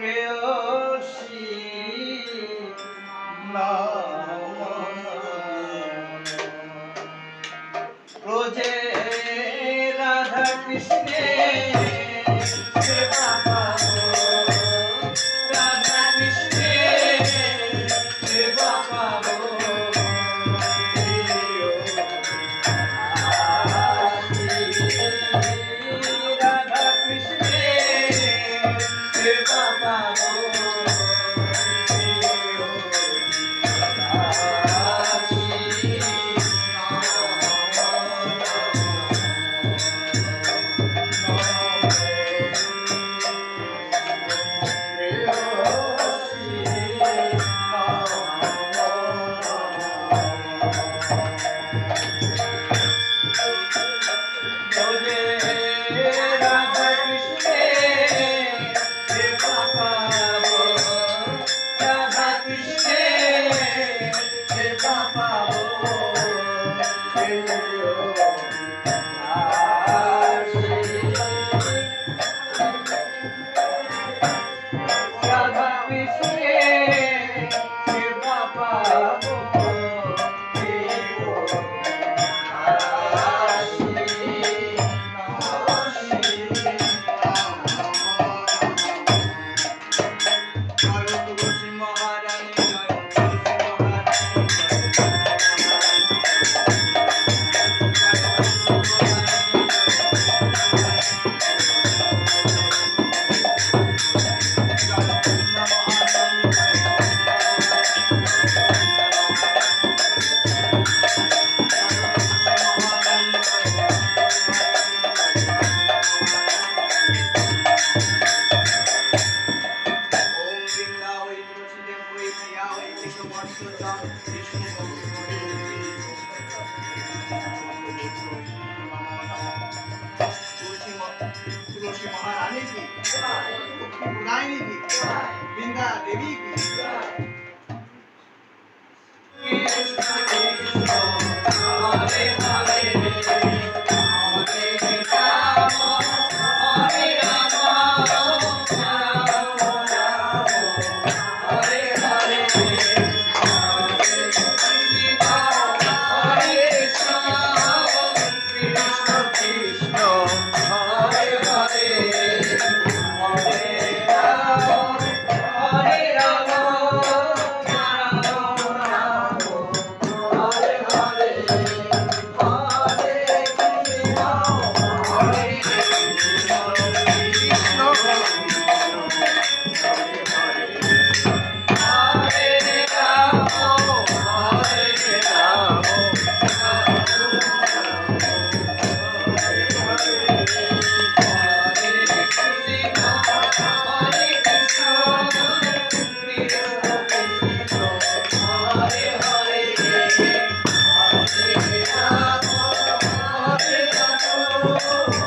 প্রেয়সী রোজে রাধা কৃষ্ণে Radha Krishna. Krishna. Tiny की बिंदा देवी की Oh,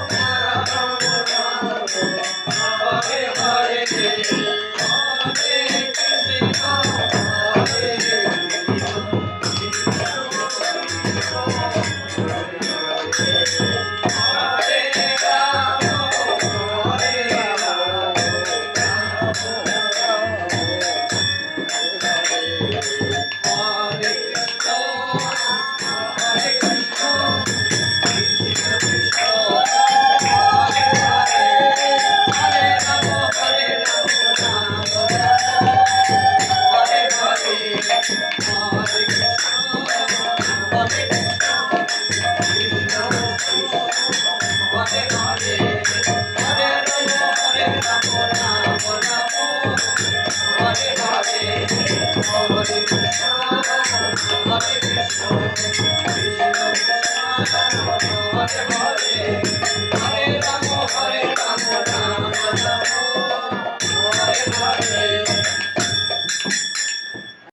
Hare Hare